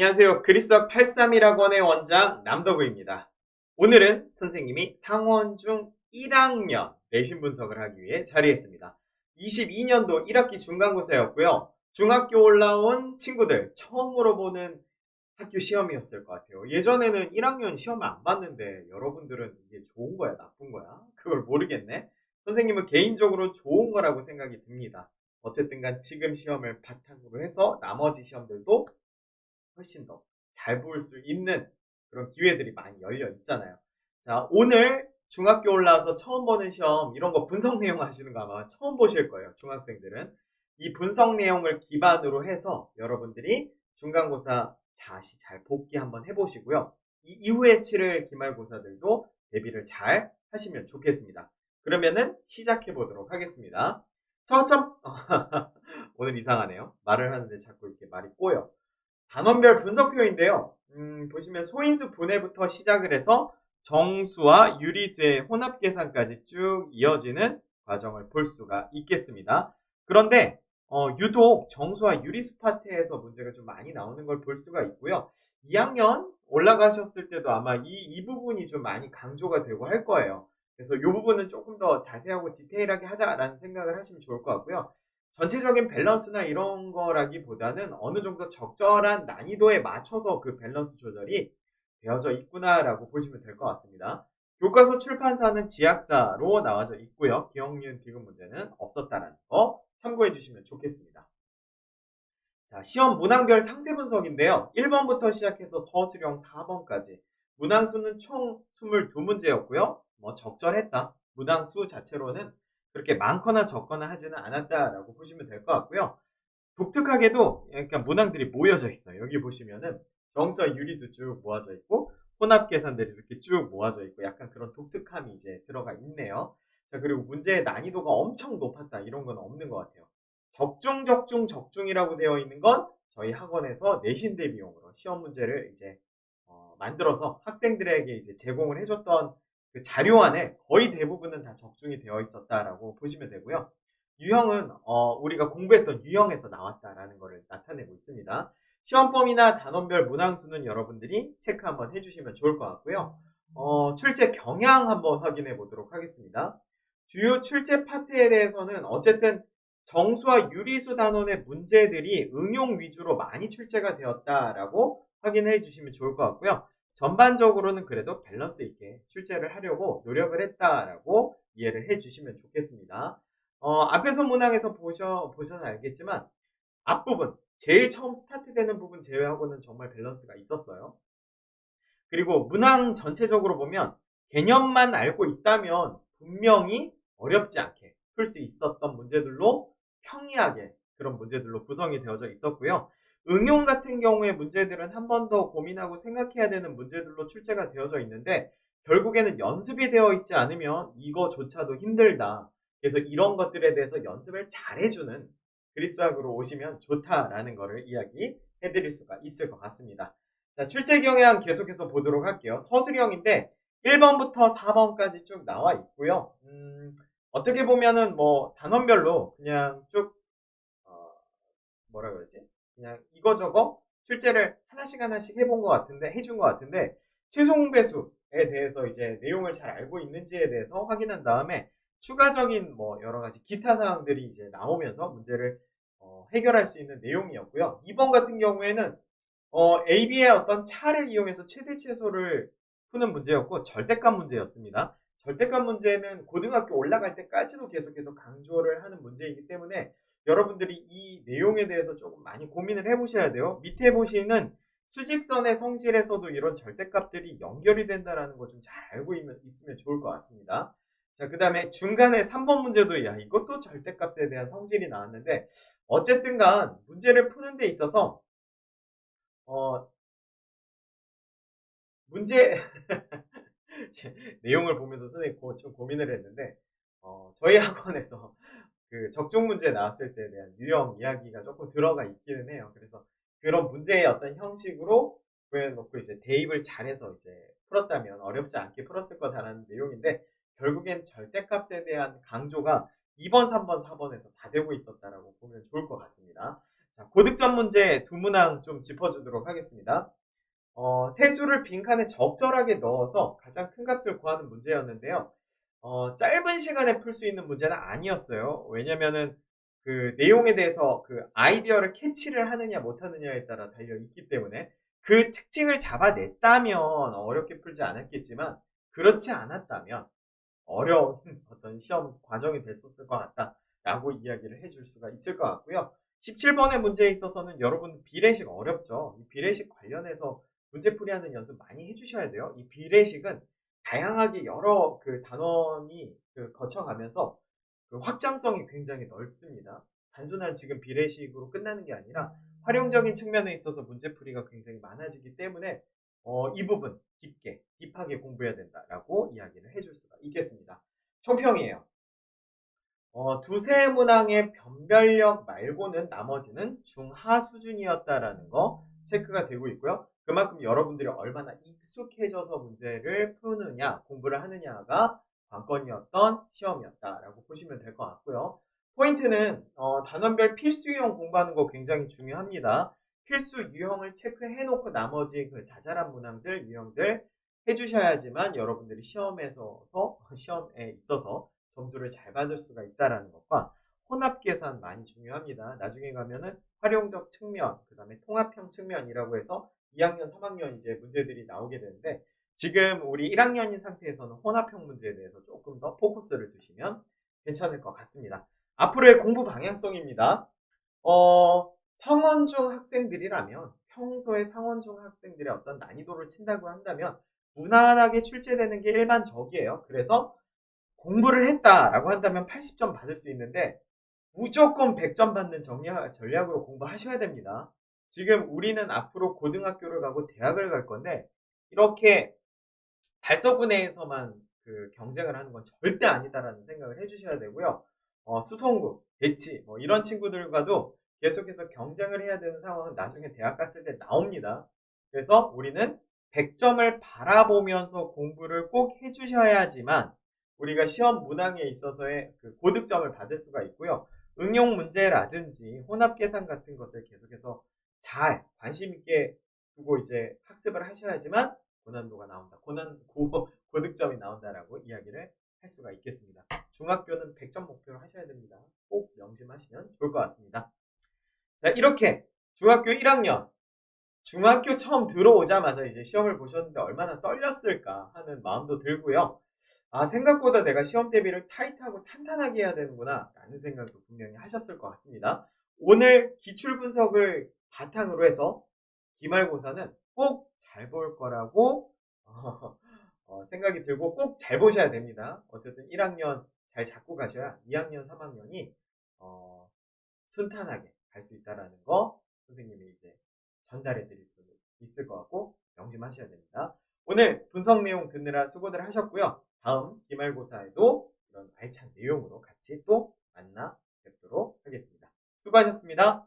안녕하세요. 그리스학 831학원의 원장 남덕우입니다. 오늘은 선생님이 상원 중 1학년 내신 분석을 하기 위해 자리했습니다. 22년도 1학기 중간고사였고요. 중학교 올라온 친구들 처음으로 보는 학교 시험이었을 것 같아요. 예전에는 1학년 시험을 안 봤는데 여러분들은 이게 좋은 거야, 나쁜 거야? 그걸 모르겠네. 선생님은 개인적으로 좋은 거라고 생각이 듭니다. 어쨌든 간 지금 시험을 바탕으로 해서 나머지 시험들도 훨씬 더 잘 볼 수 있는 그런 기회들이 많이 열려 있잖아요. 자, 오늘 중학교 올라와서 처음 보는 시험 이런 거 분석 내용 하시는 거 아마 처음 보실 거예요. 중학생들은. 이 분석 내용을 기반으로 해서 여러분들이 중간고사 자시 잘 복기 한번 해보시고요. 이 이후에 치를 기말고사들도 대비를 잘 하시면 좋겠습니다. 그러면은 시작해 보도록 하겠습니다. 처점 오늘 이상하네요. 말을 하는데 자꾸 이렇게 말이 꼬여. 단원별 분석표인데요. 음, 보시면 소인수 분해부터 시작을 해서 정수와 유리수의 혼합 계산까지 쭉 이어지는 과정을 볼 수가 있겠습니다. 그런데 어, 유독 정수와 유리수 파트에서 문제가 좀 많이 나오는 걸 볼 수가 있고요. 2학년 올라가셨을 때도 아마 이, 이 부분이 좀 많이 강조가 되고 할 거예요. 그래서 이 부분은 조금 더 자세하고 디테일하게 하자라는 생각을 하시면 좋을 것 같고요. 전체적인 밸런스나 이런 거라기보다는 어느 정도 적절한 난이도에 맞춰서 그 밸런스 조절이 되어져 있구나라고 보시면 될 것 같습니다. 교과서 출판사는 지약사로 나와져 있고요. 기억니은 디귿 문제는 없었다라는 거 참고해 주시면 좋겠습니다. 자, 시험 문항별 상세 분석인데요. 1번부터 시작해서 서술형 4번까지 문항수는 총 22문제였고요. 뭐 적절했다. 문항수 자체로는 그렇게 많거나 적거나 하지는 않았다라고 보시면 될 것 같고요. 독특하게도 약간 문항들이 모여져 있어요. 여기 보시면은 정수와 유리수 쭉 모아져 있고 혼합 계산들이 이렇게 쭉 모아져 있고 약간 그런 독특함이 이제 들어가 있네요. 자 그리고 문제의 난이도가 엄청 높았다 이런 건 없는 것 같아요. 적중 적중 적중이라고 되어 있는 건 저희 학원에서 내신 대 비용으로 시험 문제를 이제 어, 만들어서 학생들에게 이제 제공을 해줬던 그 자료 안에 거의 대부분은 다 적중이 되어 있었다라고 보시면 되고요. 유형은 어, 우리가 공부했던 유형에서 나왔다라는 것을 나타내고 있습니다. 시험범위나 단원별 문항수는 여러분들이 체크 한번 해주시면 좋을 것 같고요. 어, 출제 경향 한번 확인해 보도록 하겠습니다. 주요 출제 파트에 대해서는 어쨌든 정수와 유리수 단원의 문제들이 응용 위주로 많이 출제가 되었다라고 확인해 주시면 좋을 것 같고요. 전반적으로는 그래도 밸런스 있게 출제를 하려고 노력을 했다라고 이해를 해 주시면 좋겠습니다. 어, 앞에서 문항에서 보셔, 보셔서 알겠지만 앞부분, 제일 처음 스타트되는 부분 제외하고는 정말 밸런스가 있었어요. 그리고 문항 전체적으로 보면 개념만 알고 있다면 분명히 어렵지 않게 풀 수 있었던 문제들로 평이하게 그런 문제들로 구성이 되어져 있었고요. 응용 같은 경우에 문제들은 한 번 더 고민하고 생각해야 되는 문제들로 출제가 되어져 있는데 결국에는 연습이 되어 있지 않으면 이거조차도 힘들다. 그래서 이런 것들에 대해서 연습을 잘 해주는 그리스학으로 오시면 좋다라는 것을 이야기해 드릴 수가 있을 것 같습니다. 자, 출제 경향 계속해서 보도록 할게요. 서술형인데 1번부터 4번까지 쭉 나와 있고요. 음, 어떻게 보면은 뭐 단원별로 그냥 쭉 어, 뭐라 그러지? 그냥 이거저거 출제를 하나씩 하나씩 해본 것 같은데 해준 것 같은데 최종 배수에 대해서 이제 내용을 잘 알고 있는지에 대해서 확인한 다음에 추가적인 뭐 여러 가지 기타 사항들이 이제 나오면서 문제를 어, 해결할 수 있는 내용이었고요. 2번 같은 경우에는 어, AB의 어떤 차를 이용해서 최대 최소를 푸는 문제였고 절대값 문제였습니다. 절대값 문제는 고등학교 올라갈 때까지도 계속해서 강조를 하는 문제이기 때문에 여러분들이 이 내용에 대해서 조금 많이 고민을 해보셔야 돼요. 밑에 보시는 수직선의 성질에서도 이런 절대값들이 연결이 된다는 거 좀 잘 알고 있으면 좋을 것 같습니다. 자, 그 다음에 중간에 3번 문제도, 야, 이것도 절대값에 대한 성질이 나왔는데, 어쨌든 간 문제를 푸는 데 있어서, 어, 문제, 내용을 보면서 선생님 좀 고민을 했는데, 어, 저희 학원에서 그 적중 문제 나왔을 때에 대한 유형 이야기가 조금 들어가 있기는 해요. 그래서 그런 문제의 어떤 형식으로 구해놓고 이제 대입을 잘해서 이제 풀었다면 어렵지 않게 풀었을 거다라는 내용인데 결국엔 절대값에 대한 강조가 2번, 3번, 4번에서 다 되고 있었다라고 보면 좋을 것 같습니다. 자, 고득점 문제 두 문항 좀 짚어주도록 하겠습니다. 어, 세수를 빈칸에 적절하게 넣어서 가장 큰 값을 구하는 문제였는데요. 어, 짧은 시간에 풀 수 있는 문제는 아니었어요. 왜냐면은 그 내용에 대해서 그 아이디어를 캐치를 하느냐 못하느냐에 따라 달려 있기 때문에 그 특징을 잡아냈다면 어렵게 풀지 않았겠지만 그렇지 않았다면 어려운 어떤 시험 과정이 됐었을 것 같다라고 이야기를 해줄 수가 있을 것 같고요. 17번의 문제에 있어서는 여러분 비례식 어렵죠. 이 비례식 관련해서 문제풀이하는 연습 많이 해주셔야 돼요. 이 비례식은 다양하게 여러 그 단원이 그 거쳐가면서 그 확장성이 굉장히 넓습니다. 단순한 지금 비례식으로 끝나는 게 아니라 활용적인 측면에 있어서 문제풀이가 굉장히 많아지기 때문에 어, 이 부분 깊게 딥하게 공부해야 된다라고 이야기를 해줄 수가 있겠습니다. 총평이에요. 어, 두세 문항의 변별력 말고는 나머지는 중하 수준이었다라는 거 체크가 되고 있고요. 그만큼 여러분들이 얼마나 익숙해져서 문제를 푸느냐, 공부를 하느냐가 관건이었던 시험이었다라고 보시면 될 것 같고요. 포인트는 어, 단원별 필수 유형 공부하는 거 굉장히 중요합니다. 필수 유형을 체크해 놓고 나머지 그 자잘한 문항들, 유형들 해주셔야지만 여러분들이 시험에서 시험에 있어서 점수를 잘 받을 수가 있다라는 것과 혼합 계산 많이 중요합니다. 나중에 가면은 활용적 측면, 그 다음에 통합형 측면이라고 해서 2학년, 3학년 이제 문제들이 나오게 되는데 지금 우리 1학년인 상태에서는 혼합형 문제에 대해서 조금 더 포커스를 두시면 괜찮을 것 같습니다. 앞으로의 공부 방향성입니다. 어, 성원중 학생들이라면 평소에 상원중 학생들의 어떤 난이도를 친다고 한다면 무난하게 출제되는 게 일반적이에요. 그래서 공부를 했다라고 한다면 80점 받을 수 있는데 무조건 100점 받는 전략, 전략으로 공부하셔야 됩니다. 지금 우리는 앞으로 고등학교를 가고 대학을 갈 건데 이렇게 달서구내에서만 그 경쟁을 하는 건 절대 아니다라는 생각을 해주셔야 되고요. 어, 수성구, 대치 뭐 이런 친구들과도 계속해서 경쟁을 해야 되는 상황은 나중에 대학 갔을 때 나옵니다. 그래서 우리는 100점을 바라보면서 공부를 꼭 해주셔야지만 우리가 시험 문항에 있어서의 그 고득점을 받을 수가 있고요. 응용 문제라든지 혼합 계산 같은 것들 계속해서 잘 관심 있게 두고 이제 학습을 하셔야지만 고난도가 나온다. 고난 고, 고득점이 나온다라고 이야기를 할 수가 있겠습니다. 중학교는 100점 목표로 하셔야 됩니다. 꼭 명심하시면 좋을 것 같습니다. 자, 이렇게 중학교 1학년 중학교 처음 들어오자마자 이제 시험을 보셨는데 얼마나 떨렸을까 하는 마음도 들고요. 아, 생각보다 내가 시험 대비를 타이트하고 탄탄하게 해야 되는구나 라는 생각도 분명히 하셨을 것 같습니다. 오늘 기출 분석을 바탕으로 해서 기말고사는 꼭 잘 볼 거라고 어, 생각이 들고 꼭 잘 보셔야 됩니다. 어쨌든 1학년 잘 잡고 가셔야 2학년, 3학년이 어, 순탄하게 갈 수 있다라는 거 선생님이 이제 전달해 드릴 수 있을 것 같고 명심하셔야 됩니다. 오늘 분석 내용 듣느라 수고들 하셨고요. 다음 기말고사에도 이런 알찬 내용으로 같이 또 만나 뵙도록 하겠습니다. 수고하셨습니다.